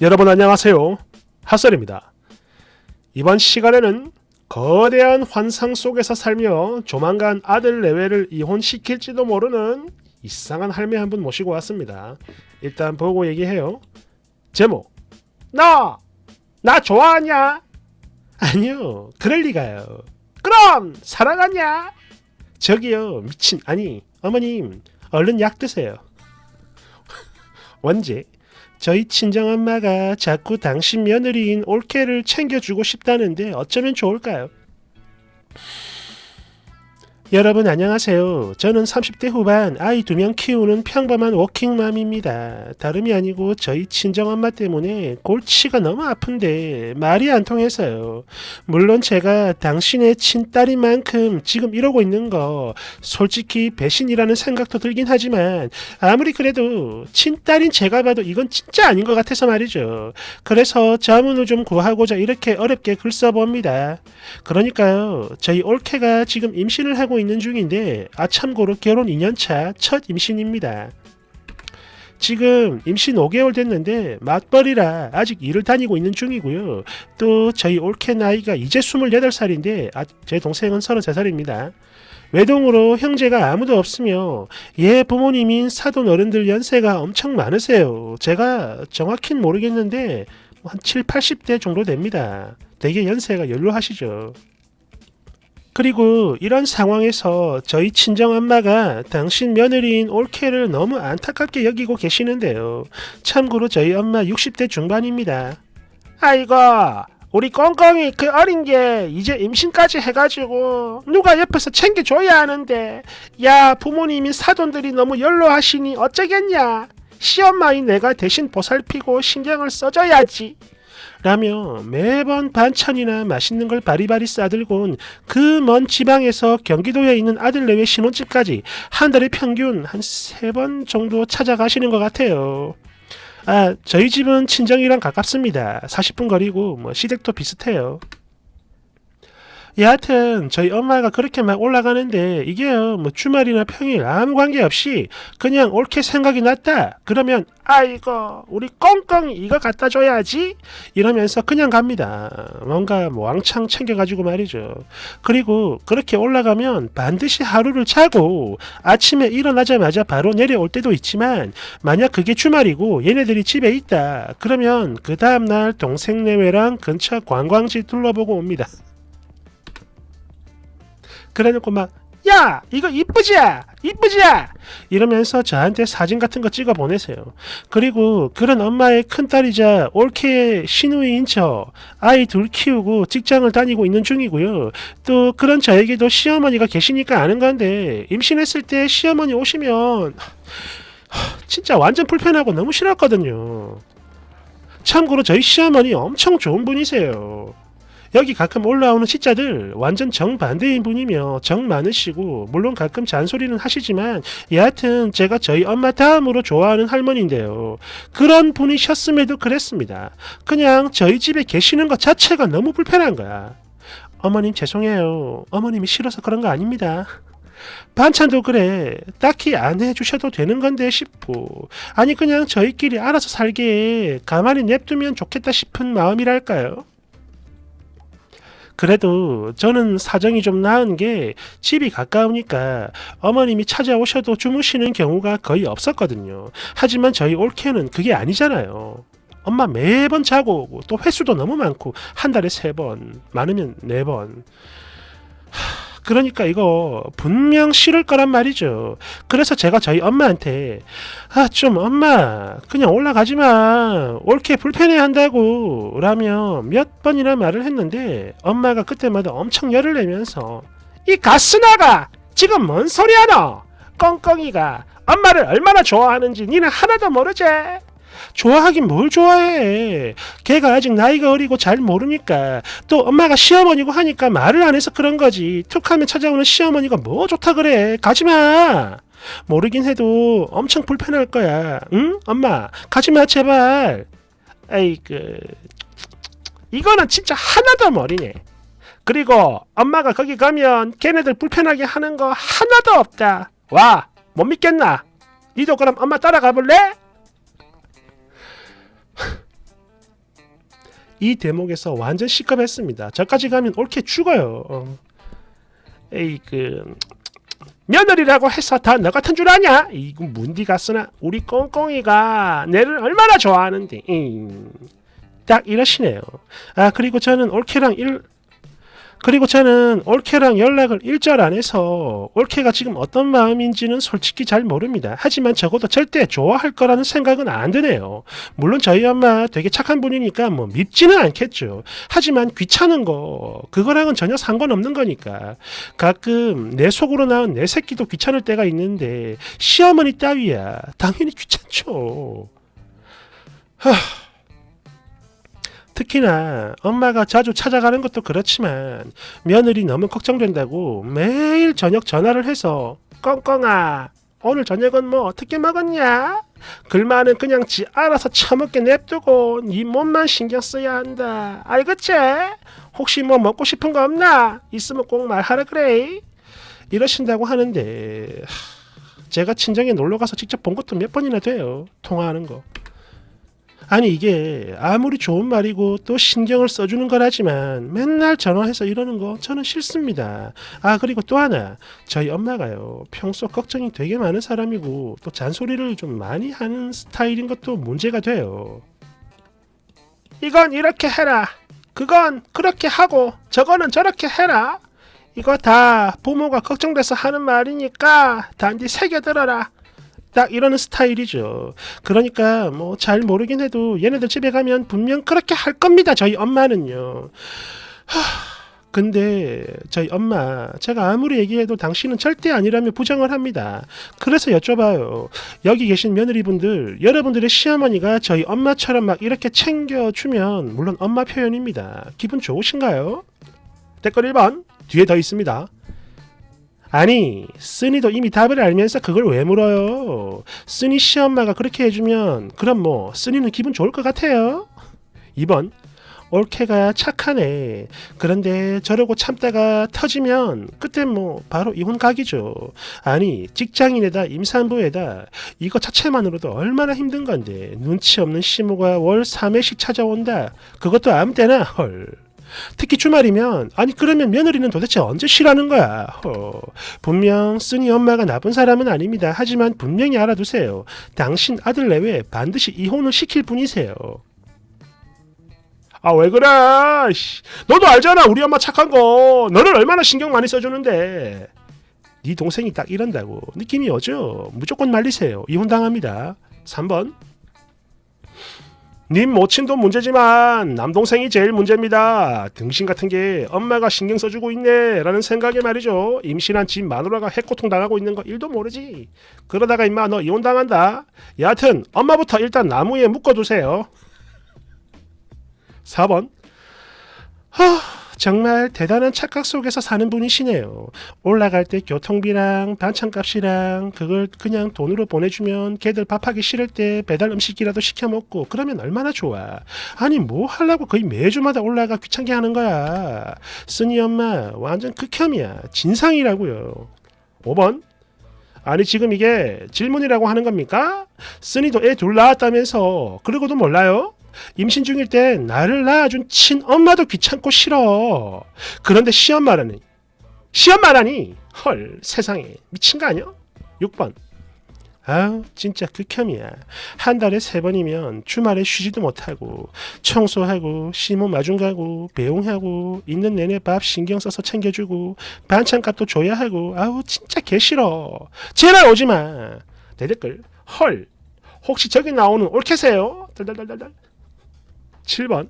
여러분 안녕하세요. 핫설입니다. 이번 시간에는 거대한 환상 속에서 살며 조만간 아들 내외를 이혼시킬지도 모르는 이상한 할매 한 분 모시고 왔습니다. 일단 보고 얘기해요. 제목 나! 나 좋아하냐? 아니요. 그럴 리가요. 그럼 사랑하냐? 저기요. 미친 아니 어머님 얼른 약 드세요. 원제 저희 친정엄마가 자꾸 당신 며느리인 올케를 챙겨주고 싶다는데 어쩌면 좋을까요? 여러분 안녕하세요. 저는 30대 후반 아이 두 명 키우는 평범한 워킹맘입니다. 다름이 아니고 저희 친정엄마 때문에 골치가 너무 아픈데 말이 안 통해서요. 물론 제가 당신의 친딸인 만큼 지금 이러고 있는 거 솔직히 배신이라는 생각도 들긴 하지만 아무리 그래도 친딸인 제가 봐도 이건 진짜 아닌 것 같아서 말이죠. 그래서 자문을 좀 구하고자 이렇게 어렵게 글 써봅니다. 그러니까요, 저희 올케가 지금 임신을 하고 있는 중인데, 아, 참고로 결혼 2년차 첫 임신입니다. 지금 임신 5개월 됐는데 맞벌이라 아직 일을 다니고 있는 중이고요. 또 저희 올케 나이가 이제 28살인데 아, 제 동생은 33살입니다. 외동으로 형제가 아무도 없으며 얘 부모님인 사돈 어른들 연세가 엄청 많으세요. 제가 정확히는 모르겠는데 한 7, 80대 정도 됩니다. 되게 연세가 연로하시죠. 그리고 이런 상황에서 저희 친정엄마가 당신 며느리인 올케를 너무 안타깝게 여기고 계시는데요. 참고로 저희 엄마 60대 중반입니다. 아이고, 우리 꽁꽁이 그 어린 게 이제 임신까지 해가지고 누가 옆에서 챙겨줘야 하는데 야 부모님이 사돈들이 너무 연로하시니 어쩌겠냐 시엄마인 내가 대신 보살피고 신경을 써줘야지 라며 매번 반찬이나 맛있는 걸 바리바리 싸들고 그먼 지방에서 경기도에 있는 아들 내외 신혼집까지 한 달에 평균 한 세 번 정도 찾아가시는 것 같아요. 아, 저희 집은 친정이랑 가깝습니다. 40분 거리고 뭐 시댁도 비슷해요. 여하튼 저희 엄마가 그렇게 막 올라가는데 이게요 뭐 주말이나 평일 아무 관계없이 그냥 옳게 생각이 났다. 그러면 아이고 우리 꽁꽁이 이거 갖다 줘야지 이러면서 그냥 갑니다. 뭔가 뭐 왕창 챙겨가지고 말이죠. 그리고 그렇게 올라가면 반드시 하루를 자고 아침에 일어나자마자 바로 내려올 때도 있지만 만약 그게 주말이고 얘네들이 집에 있다. 그러면 그 다음날 동생 내외랑 근처 관광지 둘러보고 옵니다 그래놓고 막, 야, 이거 이쁘지? 이쁘지? 이러면서 저한테 사진 같은 거 찍어 보내세요. 그리고 그런 엄마의 큰딸이자 올케의 시누이인 저, 아이 둘 키우고 직장을 다니고 있는 중이고요. 또 그런 저에게도 시어머니가 계시니까 아는 건데, 임신했을 때 시어머니 오시면, 하, 진짜 완전 불편하고 너무 싫었거든요. 참고로 저희 시어머니 엄청 좋은 분이세요. 여기 가끔 올라오는 시자들 완전 정반대인 분이며 정 많으시고 물론 가끔 잔소리는 하시지만 여하튼 제가 저희 엄마 다음으로 좋아하는 할머니인데요. 그런 분이셨음에도 그랬습니다. 그냥 저희 집에 계시는 것 자체가 너무 불편한 거야. 어머님 죄송해요. 어머님이 싫어서 그런 거 아닙니다. 반찬도 그래 딱히 안 해주셔도 되는 건데 싶고 아니 그냥 저희끼리 알아서 살게 가만히 냅두면 좋겠다 싶은 마음이랄까요? 그래도 저는 사정이 좀 나은 게 집이 가까우니까 어머님이 찾아오셔도 주무시는 경우가 거의 없었거든요. 하지만 저희 올케는 그게 아니잖아요. 엄마 매번 자고 오고 또 횟수도 너무 많고 한 달에 세 번, 많으면 네 번. 하, 그러니까 이거 분명 싫을 거란 말이죠. 그래서 제가 저희 엄마한테 아 좀 엄마 그냥 올라가지 마. 옳게 불편해 한다고. 라며 몇 번이나 말을 했는데 엄마가 그때마다 엄청 열을 내면서 이 가스나가 지금 뭔 소리야 너? 꽁꽁이가 엄마를 얼마나 좋아하는지 니는 하나도 모르지 좋아하긴 뭘 좋아해. 걔가 아직 나이가 어리고 잘 모르니까 또 엄마가 시어머니고 하니까 말을 안 해서 그런 거지. 툭 하면 찾아오는 시어머니가 뭐 좋다 그래. 가지마. 모르긴 해도 엄청 불편할 거야. 응? 엄마 가지마 제발. 아이그 이거는 진짜 하나도 모르네. 그리고 엄마가 거기 가면 걔네들 불편하게 하는 거 하나도 없다. 와, 못 믿겠나? 니도 그럼 엄마 따라가 볼래? 이 대목에서 완전 시급했습니다. 저까지 가면 옳게 죽어요. 어. 에이 그 며느리라고 해서 다 너 같은 줄 아냐? 이거 문디가 쓰나 우리 꽁꽁이가 내를 얼마나 좋아하는데 음. 딱 이러시네요. 아 그리고 저는 올케랑 일 그리고 저는 올케랑 연락을 일절 안 해서 올케가 지금 어떤 마음인지는 솔직히 잘 모릅니다. 하지만 적어도 절대 좋아할 거라는 생각은 안 드네요. 물론 저희 엄마 되게 착한 분이니까 뭐 밉지는 않겠죠. 하지만 귀찮은 거 그거랑은 전혀 상관없는 거니까 가끔 내 속으로 낳은 내 새끼도 귀찮을 때가 있는데 시어머니 따위야 당연히 귀찮죠. 하... 특히나 엄마가 자주 찾아가는 것도 그렇지만 며느리 너무 걱정된다고 매일 저녁 전화를 해서 꽁꽁아 오늘 저녁은 뭐 어떻게 먹었냐? 글만은 그냥 지 알아서 처먹게 냅두고 네 몸만 신경 써야 한다. 알겠지? 혹시 뭐 먹고 싶은 거 없나? 있으면 꼭 말하라 그래. 이러신다고 하는데 하, 제가 친정에 놀러 가서 직접 본 것도 몇 번이나 돼요. 통화하는 거. 아니 이게 아무리 좋은 말이고 또 신경을 써주는 거라지만 맨날 전화해서 이러는 거 저는 싫습니다. 아 그리고 또 하나 저희 엄마가요 평소 걱정이 되게 많은 사람이고 또 잔소리를 좀 많이 하는 스타일인 것도 문제가 돼요. 이건 이렇게 해라. 그건 그렇게 하고 저거는 저렇게 해라. 이거 다 부모가 걱정돼서 하는 말이니까 단디 새겨들어라. 딱 이러는 스타일이죠. 그러니까 뭐 잘 모르긴 해도 얘네들 집에 가면 분명 그렇게 할 겁니다. 저희 엄마는요. 하, 근데 저희 엄마 제가 아무리 얘기해도 당신은 절대 아니라며 부정을 합니다. 그래서 여쭤봐요. 여기 계신 며느리분들 여러분들의 시어머니가 저희 엄마처럼 막 이렇게 챙겨주면 물론 엄마 표현입니다. 기분 좋으신가요? 댓글 1번 뒤에 더 있습니다. 아니 쓰니도 이미 답을 알면서 그걸 왜 물어요? 쓰니 시엄마가 그렇게 해주면 그럼 뭐 쓰니는 기분 좋을 것 같아요? 2번 올케가 착하네. 그런데 저러고 참다가 터지면 그때 뭐 바로 이혼 각이죠. 아니 직장인에다 임산부에다 이거 자체만으로도 얼마나 힘든 건데 눈치 없는 시모가 월 3회씩 찾아온다. 그것도 아무 때나 헐. 특히 주말이면 아니 그러면 며느리는 도대체 언제 쉬라는 거야. 허. 분명 쓰니 엄마가 나쁜 사람은 아닙니다. 하지만 분명히 알아두세요. 당신 아들 내외 반드시 이혼을 시킬 분이세요. 아 왜 그래? 씨. 너도 알잖아 우리 엄마 착한 거. 너를 얼마나 신경 많이 써주는데. 네 동생이 딱 이런다고 느낌이 오죠? 무조건 말리세요. 이혼 당합니다. 3번 님 모친도 문제지만 남동생이 제일 문제입니다. 등신 같은 게 엄마가 신경 써주고 있네 라는 생각에 말이죠. 임신한 집 마누라가 해고통 당하고 있는 거 일도 모르지. 그러다가 임마 너 이혼 당한다. 여하튼 엄마부터 일단 나무에 묶어두세요. 4번 하, 정말 대단한 착각 속에서 사는 분이시네요. 올라갈 때 교통비랑 반찬값이랑 그걸 그냥 돈으로 보내주면 걔들 밥하기 싫을 때 배달 음식이라도 시켜 먹고 그러면 얼마나 좋아. 아니 뭐 하려고 거의 매주마다 올라가 귀찮게 하는 거야. 쓰니 엄마 완전 극혐이야. 진상이라고요. 5번 아니 지금 이게 질문이라고 하는 겁니까? 쓰니도 애 둘 낳았다면서 그러고도 몰라요? 임신 중일 때 나를 낳아준 친엄마도 귀찮고 싫어. 그런데 시엄마라니. 시엄마라니. 헐 세상에 미친 거 아니야? 6번. 아우 진짜 극혐이야. 한 달에 세 번이면 주말에 쉬지도 못하고 청소하고 시모 마중 가고 배웅하고 있는 내내 밥 신경 써서 챙겨주고 반찬 값도 줘야 하고 아우 진짜 개 싫어. 제발 오지 마. 대댓글 헐 혹시 저기 나오는 올케세요? 달달달달달. 7번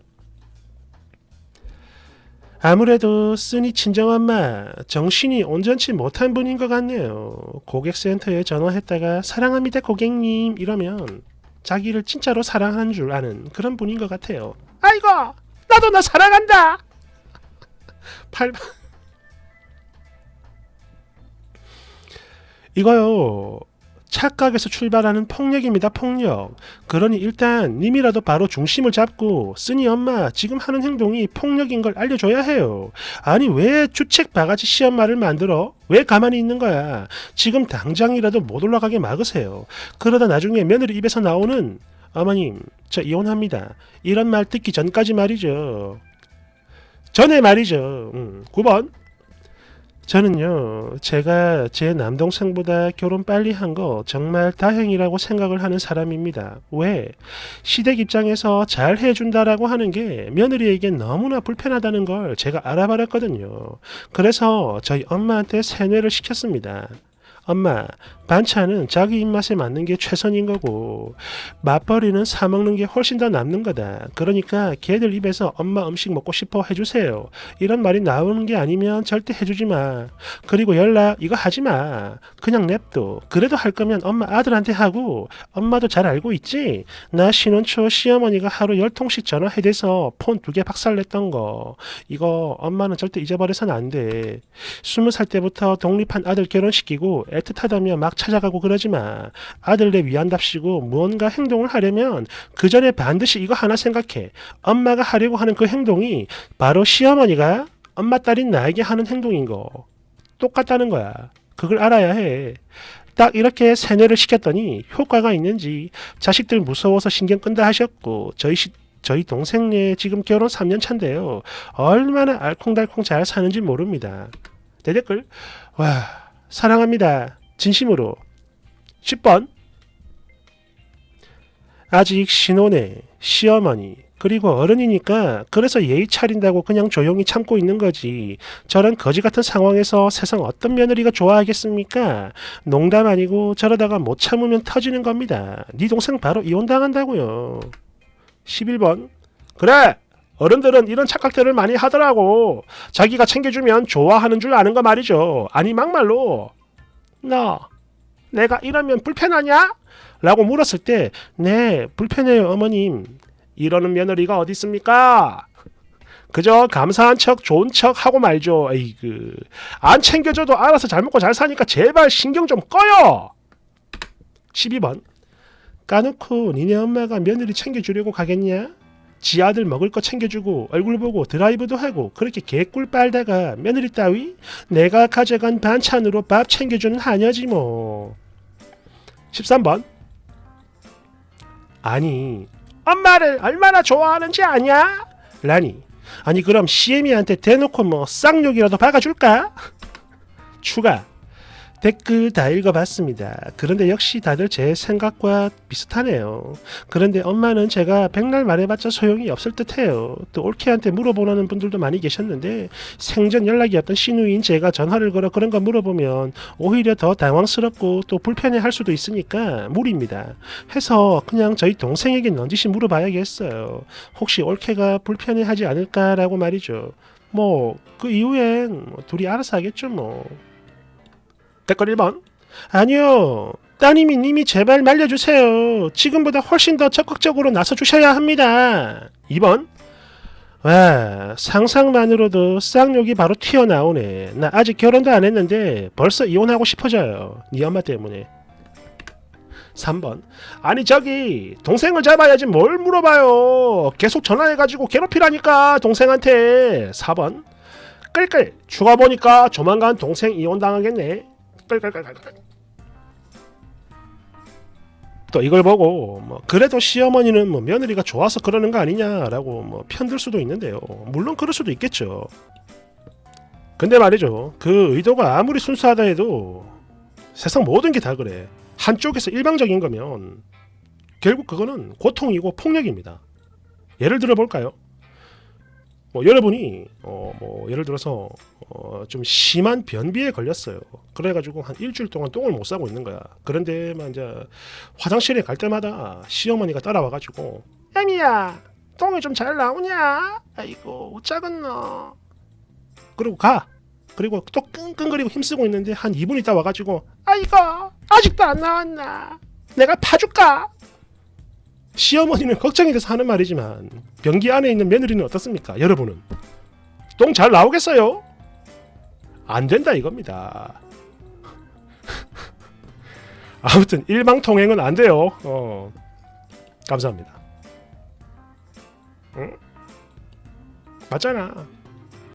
아무래도 쓰니 친정엄마 정신이 온전치 못한 분인 것 같네요. 고객센터에 전화했다가 사랑합니다 고객님 이러면 자기를 진짜로 사랑하는 줄 아는 그런 분인 것 같아요. 아이고 나도 너 사랑한다. 8번 이거요 착각에서 출발하는 폭력입니다, 폭력. 그러니 일단 님이라도 바로 중심을 잡고 쓰니 엄마 지금 하는 행동이 폭력인 걸 알려줘야 해요. 아니 왜 주책 바가지 시엄마를 만들어? 왜 가만히 있는 거야? 지금 당장이라도 못 올라가게 막으세요. 그러다 나중에 며느리 입에서 나오는 어머님 저 이혼합니다. 이런 말 듣기 전까지 말이죠. 전에 말이죠. 음, 9번. 저는요, 제가 제 남동생보다 결혼 빨리 한 거 정말 다행이라고 생각을 하는 사람입니다. 왜? 시댁 입장에서 잘 해준다라고 하는 게 며느리에겐 너무나 불편하다는 걸 제가 알아버렸거든요. 그래서 저희 엄마한테 세뇌를 시켰습니다. 엄마, 반찬은 자기 입맛에 맞는 게 최선인 거고 맞벌이는 사 먹는 게 훨씬 더 남는 거다. 그러니까 걔들 입에서 엄마 음식 먹고 싶어 해주세요. 이런 말이 나오는 게 아니면 절대 해주지 마. 그리고 연락 이거 하지 마. 그냥 냅둬. 그래도 할 거면 엄마 아들한테 하고 엄마도 잘 알고 있지. 나 신혼 초 시어머니가 하루 열 통씩 전화해대서 폰 두 개 박살 냈던 거. 이거 엄마는 절대 잊어버려서는 안 돼. 스무 살 때부터 독립한 아들 결혼시키고 애 틋하다며 막 찾아가고 그러지 마. 아들 내 위한답시고 무언가 행동을 하려면 그 전에 반드시 이거 하나 생각해. 엄마가 하려고 하는 그 행동이 바로 시어머니가 엄마 딸인 나에게 하는 행동인 거. 똑같다는 거야. 그걸 알아야 해. 딱 이렇게 세뇌를 시켰더니 효과가 있는지 자식들 무서워서 신경 끈다 하셨고 저희 시, 저희 동생네 지금 결혼 3년 차인데요. 얼마나 알콩달콩 잘 사는지 모릅니다. 대댓글 와 사랑합니다. 진심으로 10번 아직 신혼에 시어머니 그리고 어른이니까 그래서 예의 차린다고 그냥 조용히 참고 있는 거지. 저런 거지 같은 상황에서 세상 어떤 며느리가 좋아하겠습니까? 농담 아니고 저러다가 못 참으면 터지는 겁니다. 네 동생 바로 이혼당한다고요. 11번 그래 어른들은 이런 착각들을 많이 하더라고. 자기가 챙겨주면 좋아하는 줄 아는 거 말이죠. 아니 막말로 너 내가 이러면 불편하냐? 라고 물었을 때 네 불편해요 어머님 이러는 며느리가 어디 있습니까? 그저 감사한 척 좋은 척 하고 말죠 에이그 안 챙겨줘도 알아서 잘 먹고 잘 사니까 제발 신경 좀 꺼요 12번 까놓고 니네 엄마가 며느리 챙겨주려고 가겠냐? 지 아들 먹을 거 챙겨주고 얼굴 보고 드라이브도 하고 그렇게 개꿀 빨다가 며느리 따위 내가 가져간 반찬으로 밥 챙겨주는 하녀지 뭐 13번 아니 엄마를 얼마나 좋아하는지 아냐? 라니 아니 그럼 시애미한테 대놓고 뭐 쌍욕이라도 박아줄까? 추가 댓글 다 읽어봤습니다. 그런데 역시 다들 제 생각과 비슷하네요. 그런데 엄마는 제가 백날 말해봤자 소용이 없을 듯해요. 또 올케한테 물어보라는 분들도 많이 계셨는데 생전 연락이 없던 신우인 제가 전화를 걸어 그런 거 물어보면 오히려 더 당황스럽고 또 불편해할 수도 있으니까 무리입니다. 해서 그냥 저희 동생에게 넌지시 물어봐야겠어요. 혹시 올케가 불편해하지 않을까라고 말이죠. 뭐 그 이후엔 뭐 둘이 알아서 하겠죠 뭐. 댓글 1번. 아니요. 따님이 님이 제발 말려주세요. 지금보다 훨씬 더 적극적으로 나서주셔야 합니다. 2번. 와 상상만으로도 쌍욕이 바로 튀어나오네. 나 아직 결혼도 안 했는데 벌써 이혼하고 싶어져요. 네 엄마 때문에. 3번. 아니 저기 동생을 잡아야지 뭘 물어봐요. 계속 전화해가지고 괴롭히라니까 동생한테. 4번. 끌끌. 죽어보니까 조만간 동생 이혼당하겠네 또 이걸 보고 뭐 그래도 시어머니는 뭐 며느리가 좋아서 그러는 거 아니냐라고 뭐 편들 수도 있는데요. 물론 그럴 수도 있겠죠. 근데 말이죠. 그 의도가 아무리 순수하다 해도 세상 모든 게 다 그래. 한쪽에서 일방적인 거면 결국 그거는 고통이고 폭력입니다. 예를 들어 볼까요? 뭐 여러분이 어 뭐 예를 들어서 어 좀 심한 변비에 걸렸어요. 그래가지고 한 일주일 동안 똥을 못 싸고 있는 거야. 그런데만 이제 화장실에 갈 때마다 시어머니가 따라와가지고 애미야 똥이 좀 잘 나오냐? 아이고 작은 너. 그리고 가. 그리고 또 끙끙거리고 힘쓰고 있는데 한 2분 있다 와가지고 아이고 아직도 안 나왔나? 내가 파줄까? 시어머니는 걱정이 돼서 하는 말이지만 변기 안에 있는 며느리는 어떻습니까? 여러분은 똥 잘 나오겠어요? 안 된다 이겁니다. 아무튼 일방통행은 안 돼요. 어. 감사합니다. 응? 맞잖아.